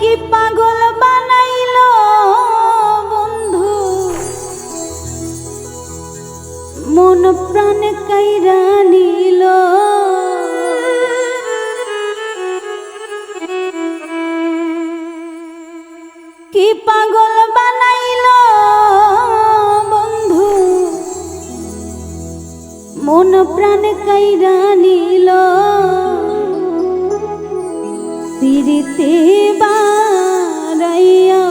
কি পাগল বানাইল বন্ধু? মন প্রাণ কাইরা নিল। কি পাগল বানাইল বন্ধু? মন পিরিতে বারাইয়া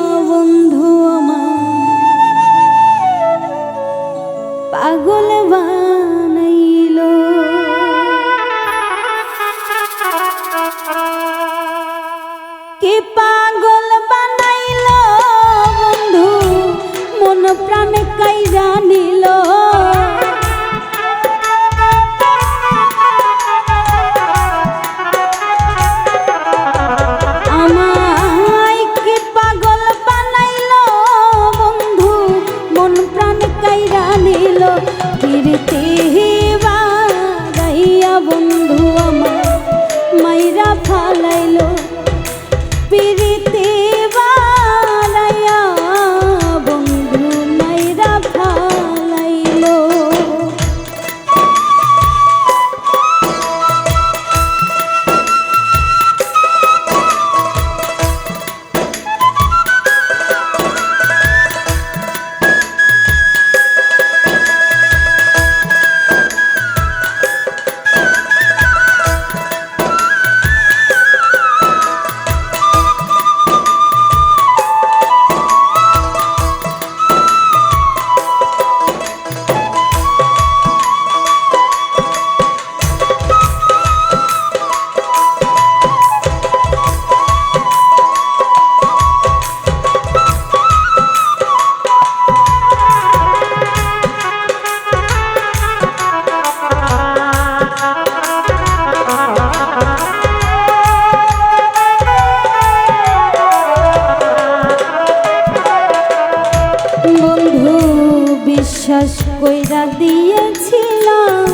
কইরা দিয়েছিলাম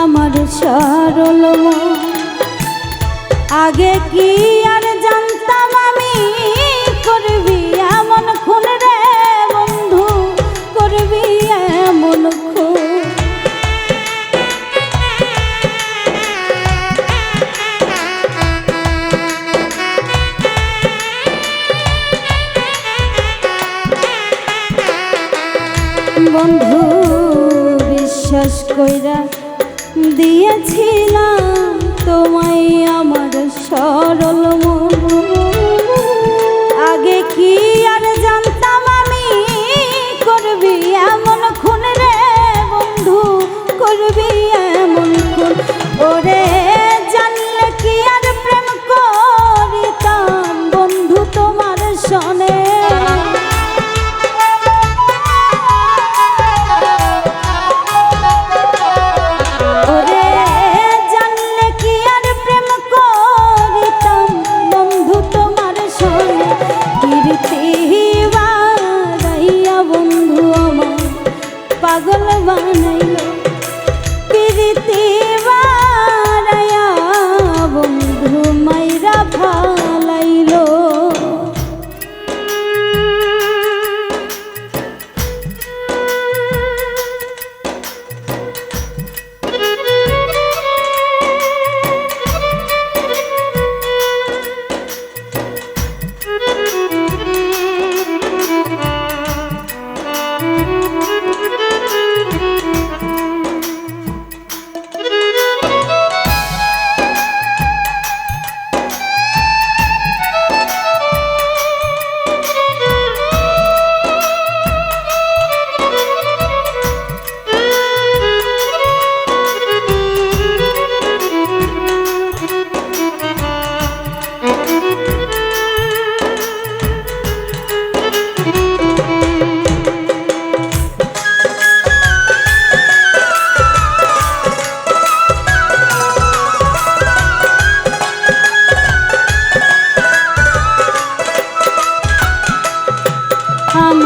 আমার সরল। আগে কি আর কইরা দিয়েছিলাম তোমায় আমার সরল মন। পাগল বানাইল।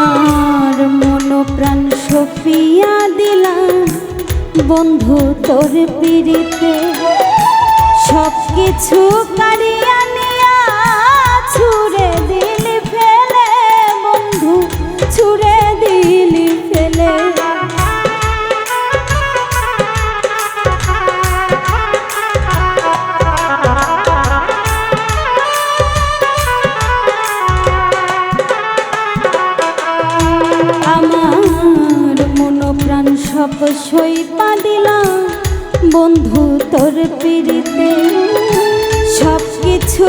আমার মন প্রাণ সফিয়া দিলাম বন্ধু, তোর পিড়িতে সব কিছু কারিয়া নিয়া ছুড়ে দিলে ফেলে। বন্ধু, ছুড়ে তোর পিড়িতে সব কিছু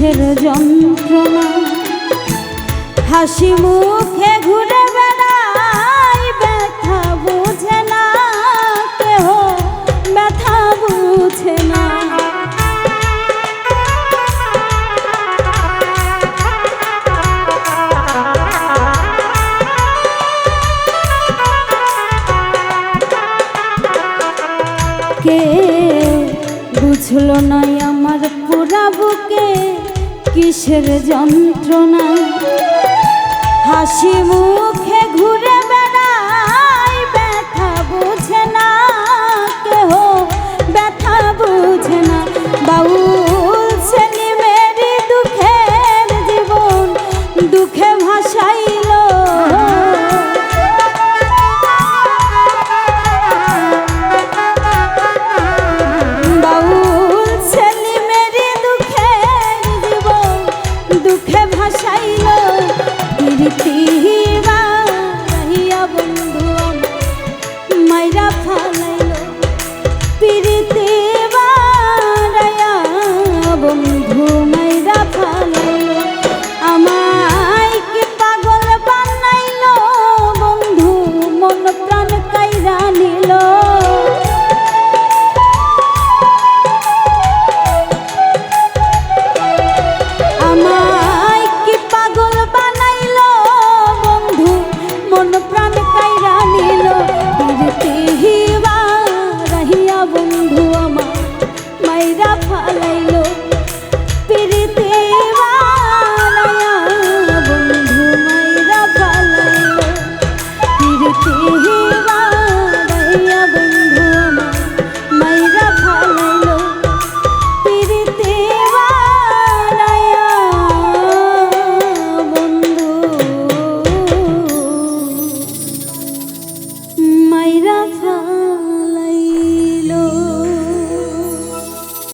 কিসের যন্ত্রণা। হাসি মুখে ঘুরে ব্যথা না ব্যথা না। কে বুঝলো না আমার পুরা বুকে কিসের যন্ত্রণা? হাসি মুখে ঘুরে